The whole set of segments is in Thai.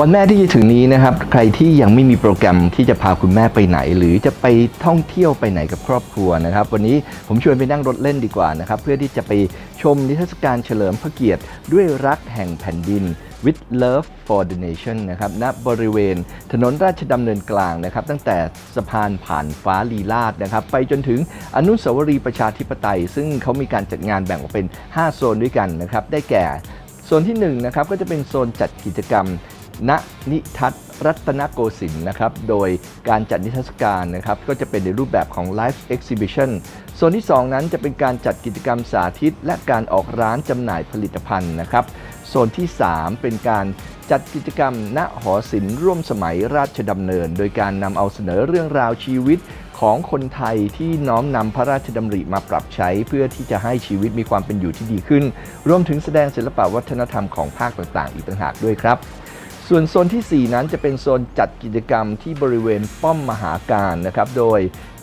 วันแม่ที่จะถึงนี้นะครับ ใครที่ยังไม่มีโปรแกรมที่จะพาคุณแม่ไปไหน หรือจะไปท่องเที่ยวไปไหนกับครอบครัวนะครับ วันนี้ผมชวนไปนั่งรถเล่นดีกว่านะครับ เพื่อที่จะไปชมนิทรรศการเฉลิมพระเกียรติ ด้วยรักแห่งแผ่นดิน with love for the nation นะครับณบริเวณถนนราชดำเนินกลางนะครับ ตั้งแต่สะพานผ่านฟ้าลีลาดนะครับ ไปจนถึงอนุสาวรีย์ประชาธิปไตย ซึ่งเขามีการจัดงานแบ่งออกเป็น 5 โซนด้วยกันนะครับ ได้แก่ โซนที่1นงนะครับก็จะเป็นโซนจัดกิจกรรม ณนิทัศรัตนโกสินทร์นะครับ โดยการจัดนิทรรศการนะครับ ก็จะเป็นในรูปแบบของ Live Exhibition โซนที่ 2 นั้นจะเป็นการจัดกิจกรรมสาธิต และการออกร้านจำหน่ายผลิตภัณฑ์นะครับ โซนที่ 3 เป็นการจัดกิจกรรม ณหอศิลป์ร่วมสมัยราชดำเนิน โดยการนำเอาเสนอเรื่องราวชีวิตของคนไทยที่น้อมนำพระราชดำริมาปรับใช้ เพื่อที่จะให้ชีวิตมีความเป็นอยู่ที่ดีขึ้น รวมถึงแสดงศิลปวัฒนธรรมของภาคต่างๆ อีกต่างหากด้วยครับ ส่วนโซนทีสี่ 4 นั้นจะเป็นโซนจัดกิจกรรมที่บริเวณป้อมมหาการนะครับ โดย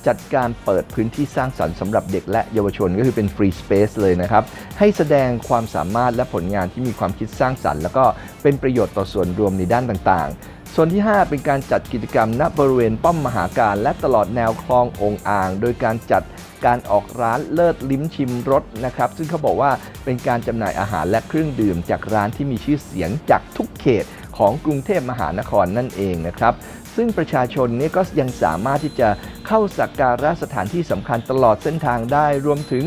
จัดการเปิดพื้นที่สร้างสรรค์สำหรับเด็กและเยาวชนก็คือเป็นฟรีสเปซเลยนะครับ ให้แสดงความสามารถและผลงานที่มีความคิดสร้างสรรค์ แล้วก็เป็นประโยชน์ต่อส่วนรวมในด้านต่างๆส่วนที่ 5 เป็นการจัดกิจกรรมณบริเวณป้อมมหาการและตลอดแนวคลององอ่าง โดยการจัดการออกร้านเลิศลิ้มชิมรสนะครับ ซึ่งเขาบอกว่าเป็นการจำหน่ายอาหารและเครื่องดื่มจากร้านที่มีชื่อเสียงจากทุกเขต ของกรุงเทพมหานครนั่นเองนะครับ ซึ่งประชาชนนี่ก็ยังสามารถที่จะเข้าสักการะสถานที่สำคัญตลอดเส้นทางได้รวมถึง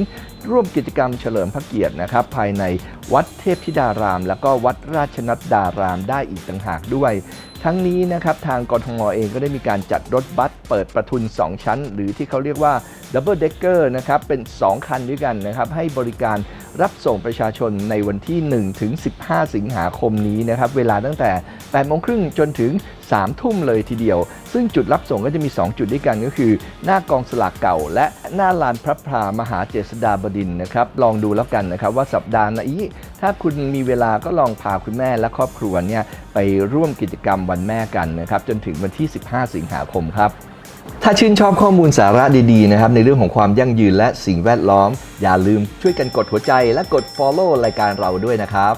ร่วมกิจกรรมเฉลิมพระเกียรตินะครับ ภายในวัดเทพธิดาราม และก็วัดราชนัดดารามได้อีกต่างหากด้วย ทั้งนี้นะครับทางกรทมเองก็ได้มีการจัดรถบัสเปิดประทุน 2 ชั้น หรือที่เขาเรียกว่าดับเบิลเด c เกอร์นะครับเป็น 2 คันด้วยกันนะครับให้บริการรับส่งประชาชนในวันที่1ถึง15 สิงหาคมนี้นะครับเวลาตั้งแต่8โมงครึ่งจนถึง 3 ทุ่มเลยทีเดียว ซึ่งจุดรับส่งก็จะมี 2 จุดด้วยกันก็คือ หน้ากองสลากเก่า และหน้าลานพระพรามหาเจษฎาบดินนะครับลองดูแล้วกันนะครับว่าสัปดาห์นี้ ถ้าคุณมีเวลาก็ลองพาคุณแม่และครอบครัวเนี่ยไปร่วมกิจกรรมวันแม่กันนะครับจนถึงวันที่ 15 สิงหาคมครับ ถ้าชื่นชอบข้อมูลสาระดีๆนะครับในเรื่องของความยั่งยืนและสิ่งแวดล้อม อย่าลืมช่วยกันกดหัวใจและกด follow รายการเราด้วยนะครับ